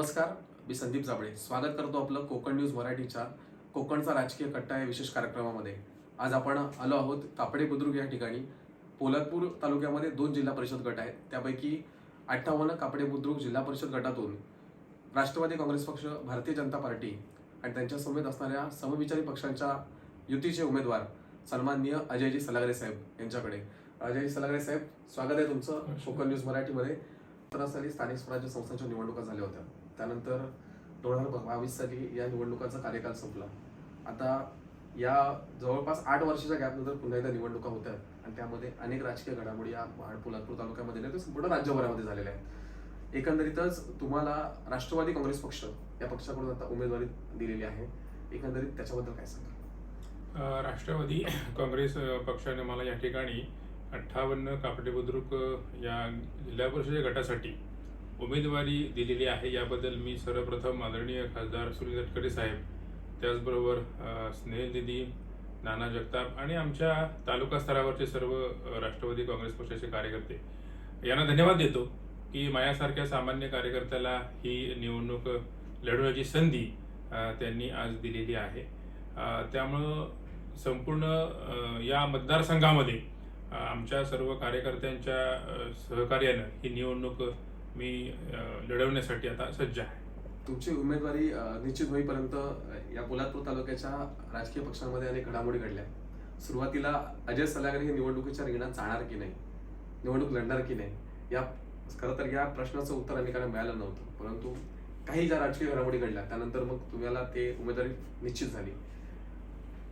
नमस्कार मी संदीप जाबळे. स्वागत करतो आपलं कोकण न्यूज मराठीच्या कोकणचा राजकीय कट्टा या विशेष कार्यक्रमामध्ये. आज आपण आलो आहोत कापडे बुद्रुक या ठिकाणी. पोलादपूर तालुक्यामध्ये दोन जिल्हा परिषद गट आहेत. त्यापैकी अठ्ठावन्न कापडे बुद्रुक जिल्हा परिषद गटातून राष्ट्रवादी काँग्रेस पक्ष भारतीय जनता पार्टी आणि त्यांच्या समेत असणाऱ्या समविचारी पक्षांच्या युतीचे उमेदवार सन्माननीय अजयजी सलागरे साहेब यांच्याकडे. अजयजी सलागरे साहेब स्वागत आहे तुमचं कोकण न्यूज मराठीमध्ये. साली स्थानिक स्वराज्य संस्थांच्या निवडणुका झाल्या होत्या. त्यानंतर दोन हजार बावीस साली या निवडणुकांचा कार्यकाल संपला. आता या जवळपास आठ वर्षाच्या गॅपनंतर पुन्हा एकदा निवडणुका होत आहेत आणि त्यामध्ये अनेक राजकीय घडामोडी या पोलादपूर तालुक्यामध्ये नाही तर संपूर्ण राज्यभरामध्ये झालेल्या आहेत. एकंदरीतच तुम्हाला राष्ट्रवादी काँग्रेस पक्ष या पक्षाकडून आता उमेदवारी दिलेली आहे. एकंदरीत त्याच्याबद्दल काय सांगा राष्ट्रवादी काँग्रेस पक्षाने मला या ठिकाणी अठ्ठावन्न कापडे बुद्रुक या जिल्हा परिषदेच्या गटासाठी उमेदवारी दिलेली आहे. याबद्दल मी सर्वप्रथम आदरणीय खासदार सुनील तटकरे साहेब त्याचबरोबर अ, स्नेहल दिदी नाना जगताप आणि आमच्या तालुका स्तरावरचे सर्व राष्ट्रवादी काँग्रेस पक्षाचे कार्यकर्ते यांना धन्यवाद देतो की माझ्यासारख्या सामान्य कार्यकर्त्याला ही निवडणूक लढवण्याची संधी त्यांनी आज दिलेली आहे. त्यामुळं संपूर्ण या मतदारसंघामध्ये आमच्या सर्व कार्यकर्त्यांच्या सहकार्यानं ही निवडणूक मी लढवण्यासाठी आता सज्ज आहे. तुमची उमेदवारी निश्चित होईपर्यंत या पोलादपूर तालुक्याच्या राजकीय पक्षांमध्ये अनेक घडामोडी घडल्या. सुरुवातीला अजय सलागर हे निवडणुकीच्या रिंगणात जाणार की नाही? निवडणूक लढणार की नाही? या खरं तर या प्रश्नाचं उत्तर अनेकांना मिळालं नव्हतं. परंतु काही ज्या राजकीय घडामोडी घडल्या त्यानंतर मग तुम्हाला ते उमेदवारी निश्चित झाली.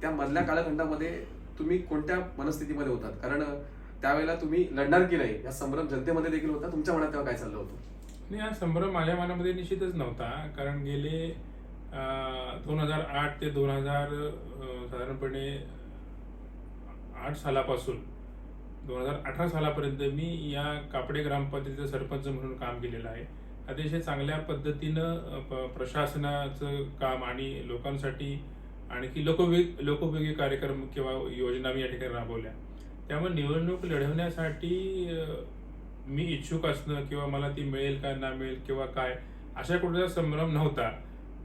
त्या मधल्या कालखंडामध्ये तुम्ही कोणत्या मनस्थितीमध्ये होतात? कारण त्यावेळेला तुम्ही लढणार की नाही? या संभ्रम जनतेमध्ये देखील होता. तुमच्या मनात तेव्हा काय चाललं होतं? नाही हा संभ्रम माझ्या मनामध्ये निश्चितच नव्हता. कारण गेले दोन हजार आठ ते दोन हजार साधारणपणे आठ सालापासून दोन हजार अठरा सालापर्यंत मी या कापडे ग्रामपंचायतीचा सरपंच म्हणून काम केलेलं आहे. अतिशय चांगल्या पद्धतीनं प- प्रशासनाचं काम आणि लोकांसाठी आणखी लोकोपयोगी लोकोपयोगी कार्यक्रम किंवा योजना मी या ठिकाणी राबवल्या. त्यामुळे निवडणूक लढवण्यासाठी मी इच्छुक असणं किंवा मला ती मिळेल का ना मिळेल किंवा काय अशा कुठचा संभ्रम नव्हता.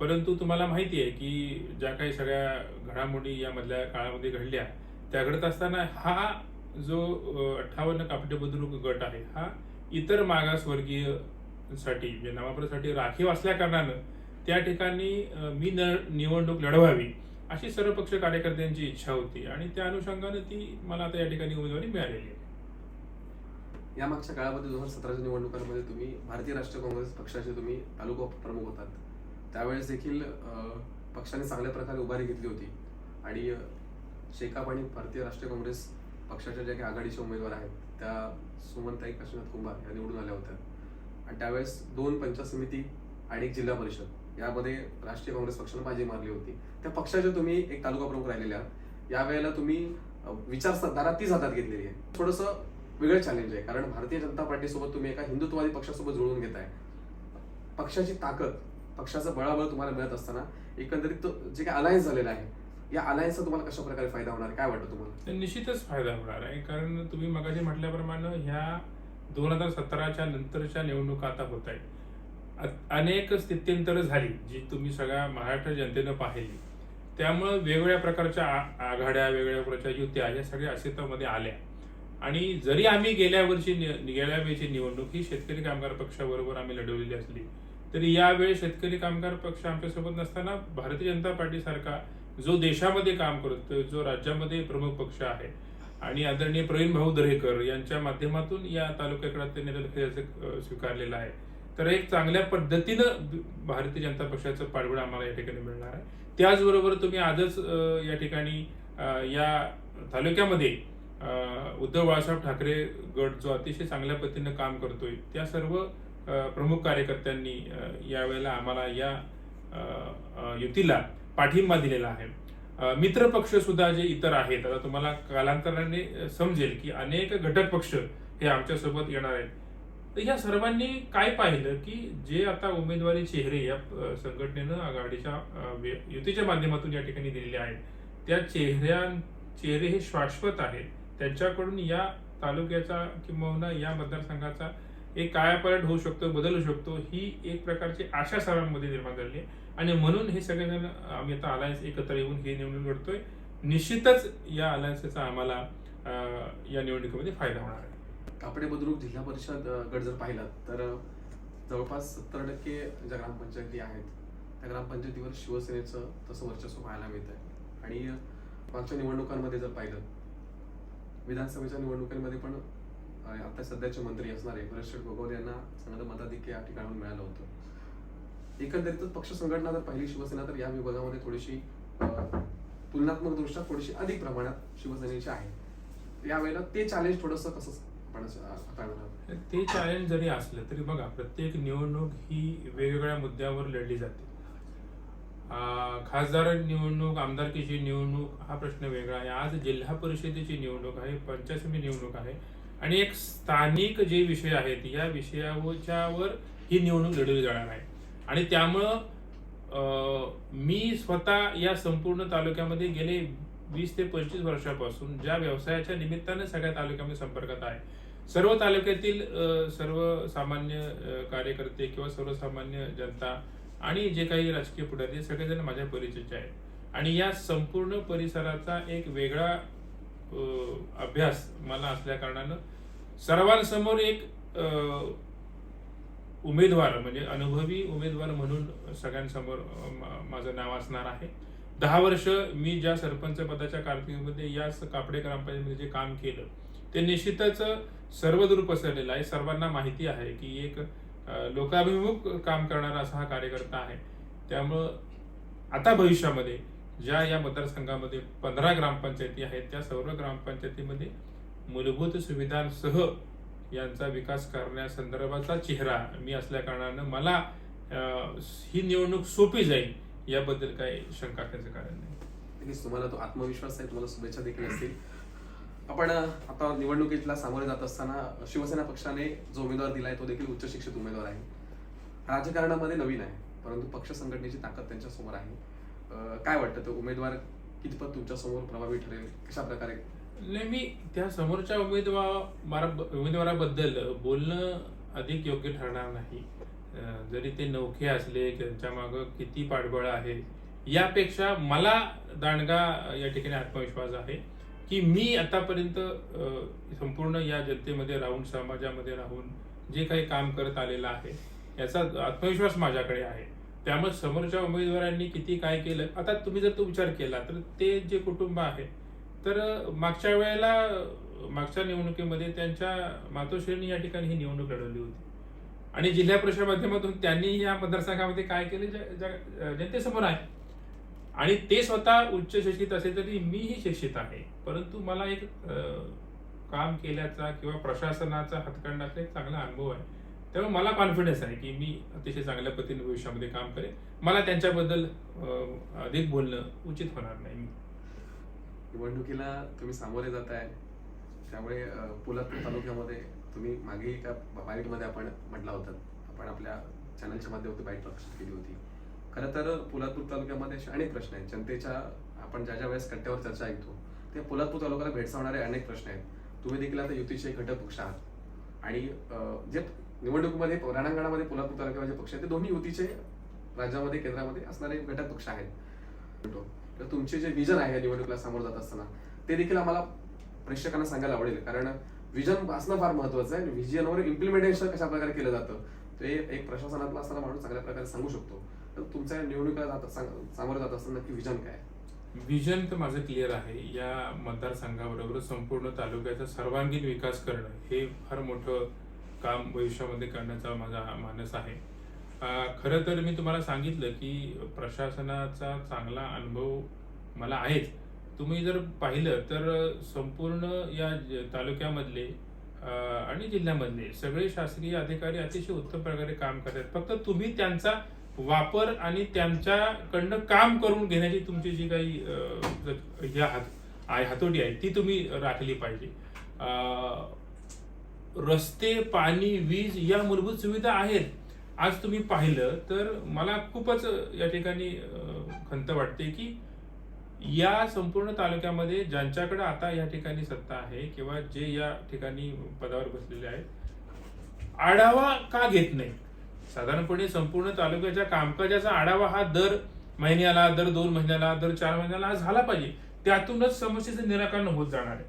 परंतु तुम्हाला माहिती आहे की ज्या काही सगळ्या घडामोडी यामधल्या काळामध्ये घडल्या त्या घडत असताना हा जो अठ्ठावन्न कापटे बुद्रुक गट आहे हा इतर मागासवर्गीयसाठी म्हणजे नावाप्रसाठी राखीव असल्या कारणानं त्या ठिकाणी मी न- निवडणूक लढवावी. अशी सर्व पक्ष कार्यकर्त्यांची इच्छा होती आणि त्या अनुषंगाने ती मला आता या ठिकाणी उमेदवारी मिळालेली आहे. या मागच्या काळामध्ये दोन हजार सतराच्या निवडणुकांमध्ये तुम्ही भारतीय राष्ट्रीय काँग्रेस पक्षाचे तुम्ही तालुका प्रमुख होतात. त्यावेळेस देखील पक्षाने चांगल्या प्रकारे उभारी घेतली होती. आणि शेकाप आणि भारतीय राष्ट्रीय काँग्रेस पक्षाच्या ज्या काही आघाडीचे उमेदवार आहेत त्या सुमनताई काशीनाथ कुंभार या निवडून आल्या होत्या. आणि त्यावेळेस दोन पंचायत समिती आणि एक जिल्हा परिषद. यामध्ये राष्ट्रीय काँग्रेस पक्षाला बाजी मारली होती. त्या पक्षाचे तुम्ही एक तालुका प्रमुख राहिलेल्या यावेळेला तुम्ही अं, तीच हातात घेतलेली आहे थोडंसं वेगळं चॅलेंज आहे कारण भारतीय जनता पार्टीसोबत तुम्ही एका हिंदुत्ववादी पक्षासोबत जुळून घेताय. पक्षाची ताकद पक्षाचं बळाबळ तुम्हाला मिळत असताना एकंदरीत तो जे काही अलायन्स झालेला आहे या अलायन्सचा तुम्हाला कशा प्रकारे फायदा होणार काय वाटतं तुम्हाला? निश्चितच फायदा होणार आहे कारण तुम्ही मगाशी म्हटल्याप्रमाणे ह्या दोन हजार सतराच्या नंतरच्या निवडणुका आता होत आहेत. अनेक स्थित्यंतर झाली जी तुम्ही सगळ्या महाराष्ट्र जनतेनं पाहिली. त्यामुळं वेगवेगळ्या प्रकारच्या आ- आघाड्या वेगवेगळ्या प्रकारच्या युत्या या सगळ्या अस्तित्वामध्ये आल्या. आणि जरी आम्ही गेल्या वर्षी नि- गेल्या वेळची निवडणूक ही शेतकरी कामगार पक्षाबरोबर आम्ही लढवलेली असली तरी यावेळी शेतकरी कामगार पक्ष आमच्यासोबत नसताना भारतीय जनता पार्टीसारखा जो देशामध्ये काम करतो जो राज्यामध्ये प्रमुख पक्ष आहे आणि आदरणीय प्रवीण भाऊ दरेकर यांच्या माध्यमातून या तालुक्याकडे ते नेतृत्व स्वीकारलेलं आहे. तर एक चांगल्या पद्धतीनं भारतीय जनता पक्षाचं पाठबळ आम्हाला या ठिकाणी मिळणार आहे. त्याचबरोबर तुम्ही आजच या ठिकाणी या तालुक्यामध्ये उद्धव बाळासाहेब ठाकरे गट जो अतिशय चांगल्या पद्धतीनं काम करतोय त्या सर्व प्रमुख कार्यकर्त्यांनी यावेळेला आम्हाला या युतीला पाठिंबा दिलेला आहे. अ, मित्र पक्ष सुद्धा जे इतर आहेत आता तुम्हाला कालांतराने समजेल की अनेक घटक पक्ष हे आमच्यासोबत येणार आहेत. तर ह्या सर्वांनी काय पाहिलं की जे आता उमेदवारी चेहरे या संघटनेनं आघाडीच्या युतीच्या माध्यमातून या ठिकाणी दिलेले आहेत त्या चेहऱ्या चेहरे हे शाश्वत आहेत. त्यांच्याकडून या तालुक्याचा किंवा या मतदारसंघाचा एक कायापालट होऊ शकतो बदलू शकतो ही एक प्रकारची आशा सर्वांमध्ये निर्माण झाली आहे. आणि म्हणून हे सगळेजण आम्ही आता अलायन्स एकत्र येऊन ही निवडणूक घडतोय निश्चितच या अलायन्सचा आम्हाला या निवडणुकीमध्ये फायदा होणार आहे. कापडे बुद्रुक जिल्हा परिषद गट जर पाहिलात तर जवळपास सत्तर टक्के ज्या ग्रामपंचायती आहेत त्या ग्रामपंचायतीवर शिवसेनेचं तसं वर्चस्व पाहायला मिळत आहे आणि मागच्या निवडणुकांमध्ये जर पाहिलं विधानसभेच्या निवडणुकांमध्ये पण आता सध्याचे मंत्री असणारे भरतशेठ गोगावले यांना चांगलं मताधिक्य या ठिकाणाहून मिळालं होतं. एकंदरीतच पक्ष संघटना जर पाहिली शिवसेना तर या विभागामध्ये थोडीशी तुलनात्मकदृष्ट्या तुलनात्मक दृष्ट्या थोडीशी अधिक प्रमाणात शिवसेनेची आहे. यावेळेला ते चॅलेंज थोडंसं कसं हाताळणार ते चॅलेंज जरी असलं तरी बघा प्रत्येक निवडणूक ही वेगवेगळ्या मुद्द्यावर लढली जाते. खासदार निवडणूक आमदारकीची निवडणूक हा प्रश्न वेगळा आहे. आज जिल्हा परिषदेची निवडणूक आहे पंचायत समिती निवडणूक आहे. आणि एक स्थानिक जे विषय आहेत या विषयाच्यावर ही निवडणूक लढवली जाणार आहे. आणि त्यामुळं मी स्वतः या संपूर्ण तालुक्यामध्ये गेले वीस ते पंचवीस वर्षापासून ज्या व्यवसायाच्या निमित्तानं सगळ्या तालुक्यामध्ये संपर्कात आहे. सर्व तालुक्यातील सर्वसामान्य सर्व सामान्य कार्यकर्ते किंवा सर्वसामान्य जनता आणि जे काही राजकीय पुढारी आहेत, सगळेजण माझ्या परिचयाचे आहेत. आणि या संपूर्ण परिसराचा एक वेगळा अभ्यास मला असल्या कारणानं सर्वांसमोर एक उमेदवार म्हणजे अनुभवी उमेदवार म्हणून सगळ्यांसमोर माझं नाव असणार आहे. दहा वर्ष मी ज्या सरपंच पदाच्या कारकिर्दीमध्ये या कापडे ग्रामपंचायतीमध्ये जे काम केलं ते निश्चितच सर्वदूर पसरलेलं आहे. सर्वांना माहिती आहे की एक लोकाभिमुख काम करणारा असा हा कार्यकर्ता आहे. त्यामुळं आता भविष्यामध्ये ज्या या मतदारसंघामध्ये पंधरा ग्रामपंचायती आहेत त्या सर्व ग्रामपंचायतीमध्ये मूलभूत सुविधांसह यांचा विकास करण्यासंदर्भाचा चेहरा मी असल्या कारणानं मला ही निवडणूक सोपी जाईल याबद्दल काही शंका असण्याचं कारण नाही. तुम्हाला तो आत्मविश्वास आहे तुम्हाला शुभेच्छा देखील असतील. आपण आता निवडणुकीतला सामोरे जात असताना शिवसेना पक्षाने जो उमेदवार दिलाय तो देखील उच्च शिक्षित उमेदवार आहे. राजकारणामध्ये नवीन आहे परंतु पक्ष संघटनेची ताकद त्यांच्यासमोर आहे. काय वाटतं? तो उमेदवार कितपत तुमच्यासमोर प्रभावी ठरेल? कशा प्रकारे? नाही मी त्या समोरच्या उमेदवार उमेदवाराबद्दल बोलणं अधिक योग्य ठरणार नाही. जरी ते नौखे असले त्यांच्या मागं किती पाठबळ आहे यापेक्षा मला दांडगा या ठिकाणी आत्मविश्वास आहे. की मी आतापर्यंत संपूर्ण या जनतेमध्ये राहून समाजामध्ये राहून जे काही काम करत आलेलं आहे याचा आत्मविश्वास माझ्याकडे आहे. त्यामुळे समोरच्या उमेदवारांनी किती काय केलं आता तुम्ही जर तो विचार केला तर ते जे कुटुंब आहे तर मागच्या वेळेला मागच्या निवडणुकीमध्ये त्यांच्या मातोश्रींनी या ठिकाणी ही निवडणूक लढवली होती. आणि जिल्हा परिषद माध्यमातून त्यांनी या मतदारसंघामध्ये काय केले ज- ज- जनतेसमोर आहे. आणि ते स्वतः उच्च शिक्षित असेल तरी मीही शिक्षित आहे. परंतु मला एक काम केल्याचा किंवा प्रशासनाचा हातखंडाचा एक चांगला अनुभव आहे. त्यामुळे मला कॉन्फिडन्स आहे की मी अतिशय चांगल्या पद्धतीने भविष्यामध्ये काम करेन. मला त्यांच्याबद्दल अधिक बोलणं उचित होणार नाही. निवडणुकीला तुम्ही सामोरे जात आहे त्यामुळे पोलादपूर तालुक्यामध्ये तुम्ही मागे एका बाईटमध्ये आपण म्हटला होता. आपण आपल्या चॅनलच्या माध्यमातून बाईट प्रकाशित केली होती. खरं तर पोलादपूर तालुक्यामध्ये असे अनेक प्रश्न आहेत. जनतेच्या आपण ज्या ज्या वेळेस कट्ट्यावर चर्चा ऐकतो ते पोलादपूर तालुक्याला भेडसावणारे अनेक प्रश्न आहेत. तुम्ही देखील आता युतीचे घटक पक्ष आहात. आणि जे निवडणुकीमध्ये रणांगणामध्ये पोलादपूर तालुक्याचे पक्ष आहेत ते दोन्ही युतीचे राज्यामध्ये केंद्रामध्ये असणारे घटक पक्ष आहेत. तर तुमचे जे विजन आहे निवडणुकीला सामोरं जात असताना ते देखील आम्हाला प्रेक्षकांना सांगायला आवडेल. कारण विजन असणं फार महत्वाचं आहे विजनवर इम्प्लिमेंटेशन कशा प्रकारे केलं जातं ते एक प्रशासनातला असताना माणूस चांगल्या प्रकारे सांगू शकतो. तर तुमच्या निवडणुकीला जात सांग- सामोरं जात असताना नक्की विजन काय? विजन तर माझं क्लिअर आहे. या मतदारसंघाबरोबर संपूर्ण तालुक्याचा सर्वांगीण विकास करणं हे फार मोठं काम भविष्यामध्ये करण्याचा माझा मानस आहे. खरं तर मी तुम्हाला सांगितलं की प्रशासनाचा चांगला अनुभव मला आहेच तुम्ही जर पाहिलं तर संपूर्ण या तालुक्यामधले आणि जिल्ह्यामधले सगळे शासकीय अधिकारी अतिशय उत्तम प्रकारे काम करतात. फक्त तुम्ही त्यांचा वापर आणि त्यांच्याकडनं काम करून घेण्याची तुमची जी काही या हात आहे हातोटी आहे ती तुम्ही राखली पाहिजे. रस्ते पाणी वीज या मूलभूत सुविधा आहेत. आज तुम्ही पाहिलं तर मला खूपच या ठिकाणी खंत वाटते की या संपूर्ण तालुक्यामध्ये ज्यांच्याकडे आता या ठिकाणी सत्ता आहे किंवा जे या ठिकाणी पदावर बसलेले आहेत आढावा का घेत नाही साधारणपणे संपूर्ण तालुक्याच्या कामकाजाचा आढावा हा दर महिन्याला दर दोन महिन्याला दर चार महिन्याला हा झाला पाहिजे. त्यातूनच समस्येचं निराकरण होत जाणार आहे.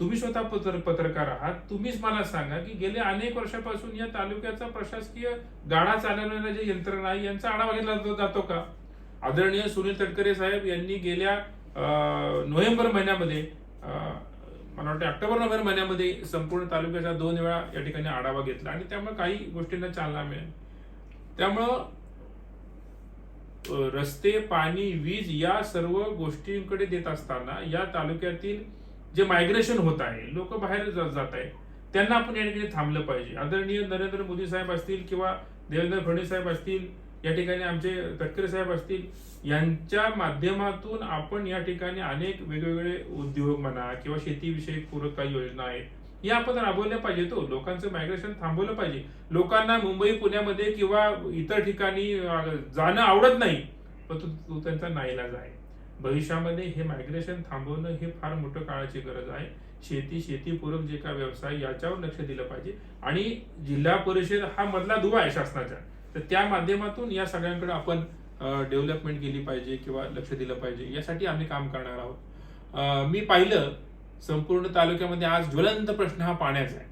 तुम्ही स्वतः पत्र पत्रकार आहात. तुम्हीच मला सांगा की गेल्या अनेक वर्षापासून या तालुक्याचा प्रशासकीय गाडा चालवणाऱ्या जे यंत्रणा आहे यांचा आढावा घेतला जातो- का? आदरणीय सुनील तटकरे साहेब यांनी गेल्या नोव्हेंबर महिन्यामध्ये मला वाटतं ऑक्टोबर नोव्हेंबर महिन्यामध्ये संपूर्ण तालुक्याचा दोन वेळा या ठिकाणी आढावा घेतला आणि त्यामुळे काही गोष्टींना चालना मिळेल. त्यामुळं रस्ते पाणी वीज या सर्व गोष्टींकडे देत असताना या तालुक्यातील जे मायग्रेशन होत आहे लोक बाहेर जात आहे त्यांना आपण या ठिकाणी थांबलं पाहिजे. आदरणीय नरेंद्र मोदी साहेब असतील किंवा देवेंद्र फडणवीस साहेब असतील या ठिकाणी आमचे तटकरे साहेब असतील यांच्या माध्यमातून आपण या ठिकाणी अनेक वेगवेगळे उद्योग म्हणा किंवा शेतीविषयक पूरक काही योजना आहेत या आपण राबवल्या पाहिजे तो हो. लोकांचं मायग्रेशन थांबवलं पाहिजे. लोकांना मुंबई पुण्यामध्ये किंवा इतर ठिकाणी जाणं आवडत नाही पण तो त्यांचा नाईलाज आहे. भविष्यामध्ये हे मायग्रेशन थांबवणं हे फार मोठं काळाची गरज आहे. शेती शेतीपूरक जे काय व्यवसाय याच्यावर लक्ष दिलं पाहिजे. आणि जिल्हा परिषद हा मधला दुवा आहे शासनाच्या तर त्या माध्यमातून या सगळ्यांकडे आपण डेव्हलपमेंट केली पाहिजे किंवा लक्ष दिलं पाहिजे यासाठी आम्ही काम करणार आहोत. मी पाहिलं संपूर्ण तालुक्यामध्ये आज ज्वलंत प्रश्न हा पाण्याचा आहे.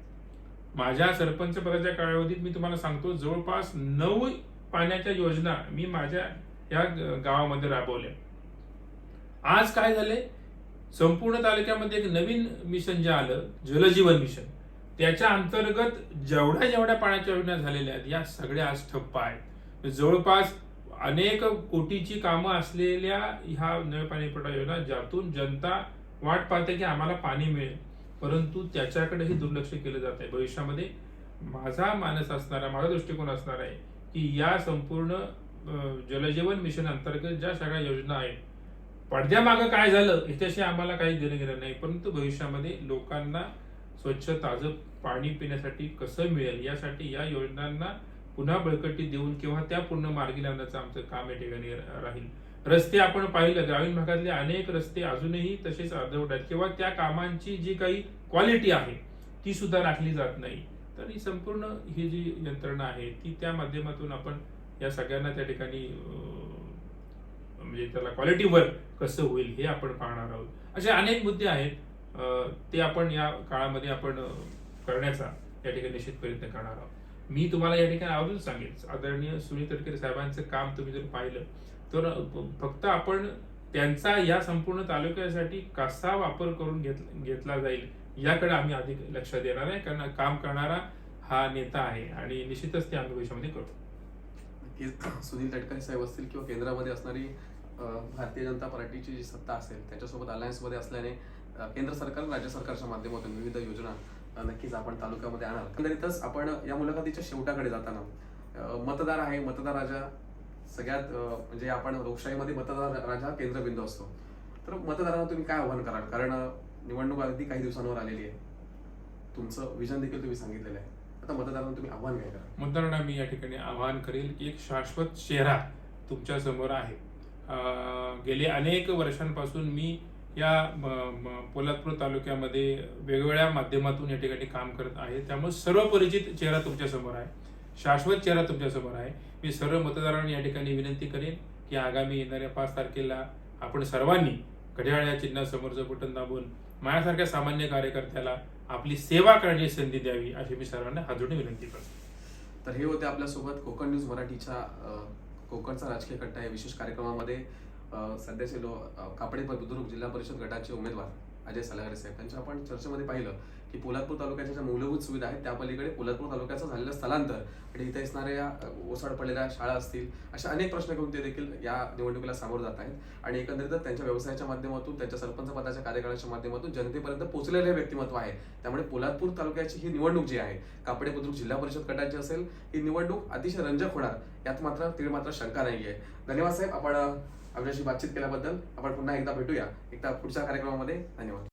माझ्या सरपंच पदाच्या कालावधीत मी तुम्हाला सांगतो जवळपास नऊ पाण्याच्या योजना मी माझ्या या गावामध्ये राबवल्या. आज काय झाले संपूर्ण तालुक्यामध्ये एक नवीन मिशन जे आलं जलजीवन मिशन त्याच्या अंतर्गत जेवढ्या जेवढ्या पाण्याच्या योजना झालेल्या आहेत या सगळ्या आज ठप्प आहेत. जवळपास अनेक कोटीची कामं असलेल्या ह्या नळ पाणी पुरवठा योजना ज्यातून जनता वाट पाहते की आम्हाला पाणी मिळेल परंतु त्याच्याकडेही दुर्लक्ष केलं जात आहे. भविष्यामध्ये माझा मानस असणारा माझा दृष्टिकोन असणार आहे की या संपूर्ण जलजीवन मिशन अंतर्गत ज्या सगळ्या योजना आहेत पडद्यामागं काय झालं ह्याच्याशी आम्हाला काही देणं गेलं नाही. परंतु भविष्यामध्ये लोकांना स्वच्छ ताजं पाणी पिण्यासाठी कसं मिळेल यासाठी या योजनांना पुन्हा बळकटी देऊन किंवा त्या पूर्ण मार्गी लावण्याचं आमचं काम या ठिकाणी राहील. रस्ते आपण पाहिलं ग्रामीण भागातले अनेक रस्ते अजूनही तसेच अर्धवट आहेत किंवा त्या कामांची जी काही क्वालिटी आहे ती सुद्धा राखली जात नाही. तर ही संपूर्ण ही जी यंत्रणा आहे ती त्या माध्यमातून आपण या सगळ्यांना त्या ठिकाणी म्हणजे त्याला क्वालिटी वर्क कसं होईल हे आपण पाहणार आहोत. असे अनेक मुद्दे आहेत. ते आपण या काळामध्ये आपण करण्याचा या ठिकाणी निश्चित प्रयत्न करणार आहोत. मी तुम्हाला या ठिकाणी आवर्जून सांगेन. आदरणीय सुनील तटकरे साहेबांचं काम तुम्ही जर पाहिलं तर फक्त आपण त्यांचा या संपूर्ण तालुक्यासाठी कसा वापर करून घेत घेतला जाईल याकडे आम्ही अधिक लक्ष देणार आहे. कारण काम करणारा हा नेता आहे आणि निश्चितच ते आम्ही भविष्यामध्ये करू नक्कीच. सुनील तटकरे साहेब असतील किंवा केंद्रामध्ये असणारी भारतीय जनता पार्टीची जी सत्ता असेल त्याच्यासोबत अलायन्समध्ये असल्याने केंद्र सरकार राज्य सरकारच्या माध्यमातून विविध योजना नक्कीच आपण तालुक्यामध्ये आणाल. एकंदरीतच आपण या मुलाखतीच्या शेवटाकडे जाताना मतदार आहे मतदार राजा सगळ्यात म्हणजे आपण लोकशाहीमध्ये मतदार राजा केंद्रबिंदू असतो. तर मतदारांना तुम्ही काय आव्हान कराल? कारण निवडणूक अगदी काही दिवसांवर आलेली आहे. तुमचं विजन देखील तुम्ही सांगितलेलं आहे. आता मतदारांना तुम्ही आव्हान काय करा मतदारांना मी या ठिकाणी आवाहन करेल की एक शाश्वत चेहरा तुमच्यासमोर आहे. गेले अनेक वर्षांपासून मी या पोलादपूर तालुक्यामध्ये वेगवेगळ्या माध्यमातून या ठिकाणी काम करत आहे. त्यामुळे सर्व परिचित चेहरा तुमच्यासमोर आहे. शाश्वत चेहरा तुमच्यासमोर आहे. मी सर्व मतदारांनी या ठिकाणी विनंती करेन की आगामी येणाऱ्या पाच तारखेला आपण सर्वांनी घड्याळ या चिन्हासमोरचं बटन दाबून माझ्यासारख्या सामान्य कार्यकर्त्याला आपली सेवा करण्याची संधी द्यावी अशी मी सर्वांना हाजोडून विनंती करतो. तर हे होते आपल्यासोबत कोकण न्यूज मराठीच्या कोकणचा राजकीय कट्टा या विशेष कार्यक्रमामध्ये. सध्याचे लो कापडे बुद्रुक जिल्हा परिषद गटाचे उमेदवार अजय सलागरे साहेब. त्यांच्या आपण चर्चेमध्ये पाहिलं की पोलादपूर तालुक्याच्या ज्या मूलभूत सुविधा आहेत त्या पलीकडे पोलादपूर तालुक्याचं झालेलं स्थलांतर आणि इथे असणाऱ्या ओसाड पडलेल्या शाळा असतील अशा अनेक प्रश्न घेऊन ते देखील या निवडणुकीला सामोरं जात आहेत. आणि एकंदरीत त्यांच्या व्यवसायाच्या माध्यमातून त्यांच्या सरपंच पदाच्या कार्यकाळाच्या माध्यमातून जनतेपर्यंत पोहोचलेले व्यक्तिमत्व आहे. त्यामुळे पोलादपूर तालुक्याची ही निवडणूक जी आहे कापडे बुद्रुक जिल्हा परिषद गटाची असेल ही निवडणूक अतिशय रंजक होणार यात मात्र तीळ मात्र शंका नाही आहे धन्यवाद साहेब आपण आपल्याशी बातचीत केल्याबद्दल आपण पुन्हा एकदा भेटूया. एकदा पुढच्या कार्यक्रमामध्ये धन्यवाद.